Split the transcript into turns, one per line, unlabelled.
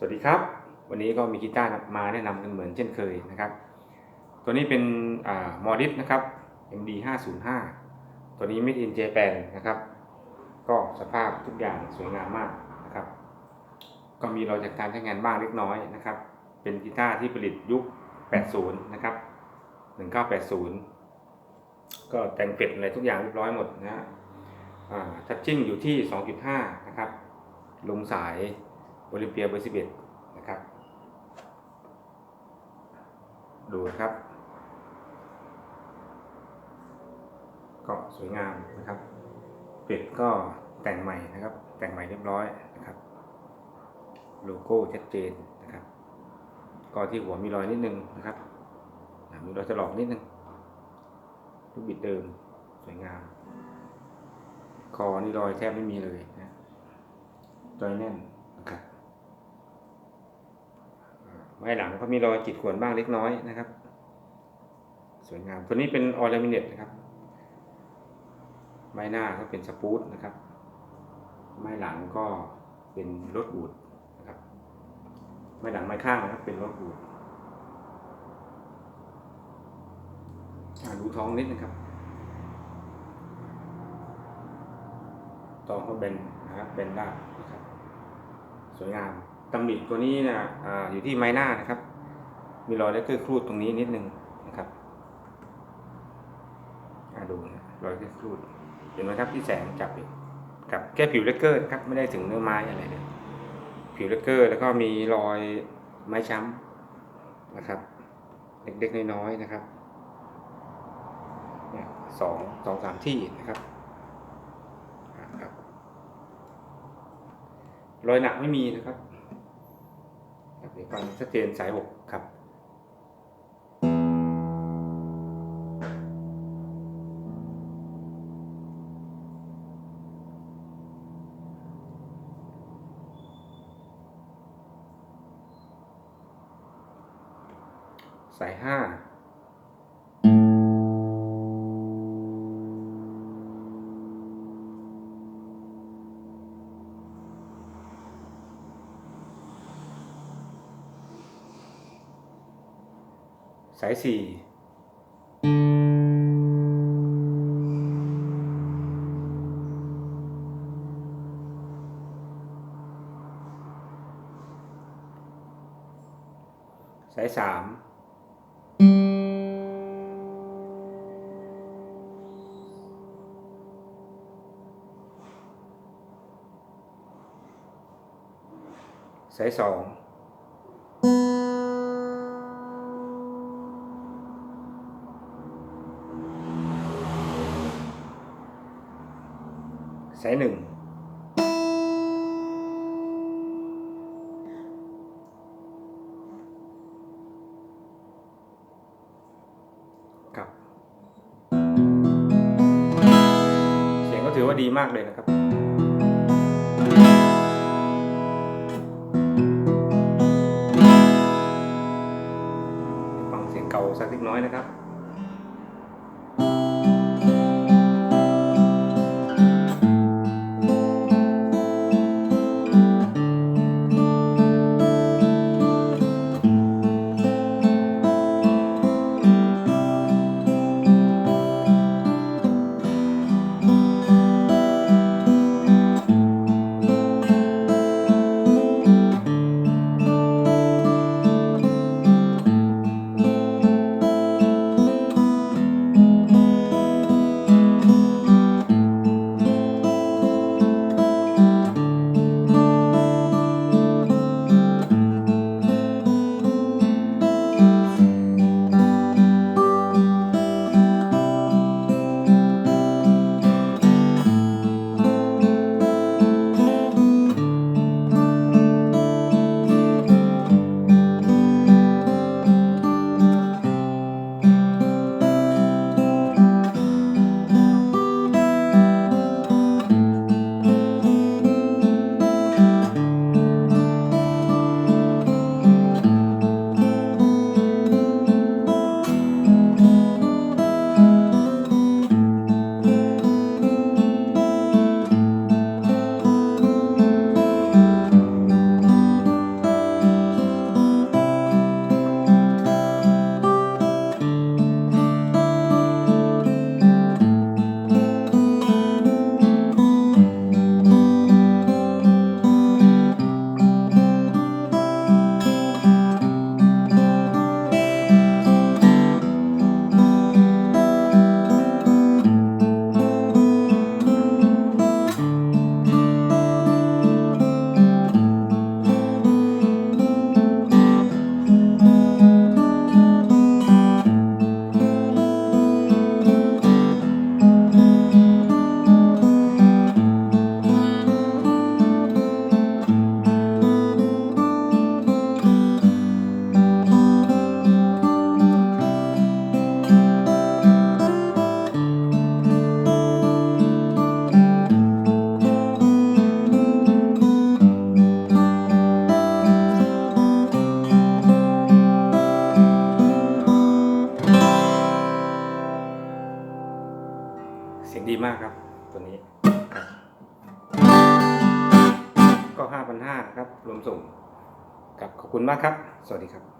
สวัสดีครับ วันนี้ก็มีกีตาร์มาแนะนำกันเหมือนเช่นเคยนะครับ ตัวนี้เป็นมอดิสนะครับ MD 505ตัวนี้ Made in Japan นะครับ ก็สภาพทุกอย่างสวยงามมากนะครับ ก็มีรอยจากการใช้งานบ้างเล็กน้อยนะครับ เป็นกีตาร์ที่ผลิตยุค 80 นะครับ 1980 ก็แต่งเป็ดอะไรทุกอย่างเรียบร้อยหมดนะฮะทัชชิ่งอยู่ที่ 2.5 นะครับลงสาย โอลิมเปียเบอร์11นะครับ ดูนะครับ ก็สวยงามนะครับเป็ดก็แต่งใหม่นะครับ แต่งใหม่เรียบร้อยนะครับ โลโก้ชัดเจนนะครับ ก็ที่หัวมีรอยนิดนึงนะครับ มีรอยถลอกนิดนึงลูกบิดเดิมสวยงาม คอนี่รอยแทบไม่มีเลยนะรอยแน่นนะครับอ่า ไม้หลังก็มีรอยขีดข่วนบ้างเล็กน้อยนะครับ สวยงามตัวนี้เป็นออร์ a มิเนตนะครับ ไม้หน้าก็เป็นสปูตนะครับ ไม้หลังก็เป็นรถบูดนะครับ ไม้หลังไม้ข้างนะครับ เป็นรถบูดดูท้องนิดนะครับตองก็เบนนะครับเบนได้นะครับ สวยงาม ตำหนิตัวนี้นะอ่าอยู่ที่ไม้หน้านะครับ มีรอยเลกเกอร์ครูดตรงนี้นิดนึงนะครับอ่าดูนะรอยเลกเกอร์ครูดเห็นไหมครับที่แสงจับอยู่กับแค่ผิวเลกเกอร์ครับไม่ได้ถึงเนื้อไม้อะไรเลยผิวเลกเกอร์แล้วก็มีรอยไม้ช้ำนะครับ เล็กๆน้อยๆนะครับสองสองสามที่นะครับรอยหนักไม่มีนะครับ ครับเดี๋ยวฟังชัดเจนสายหกครับสายห้า สายสี่สายสามสายสอง สายหนึ่งครับเสียงก็ถือว่าดีมากเลยนะครับฟังเสียงเก่าสักเล็กน้อยนะครับ สียงดีมากครับ ตัวนี้ ก็ห้าพันห้าครับ รวมส่งกับขอบคุณมากครับ สวัสดีครับ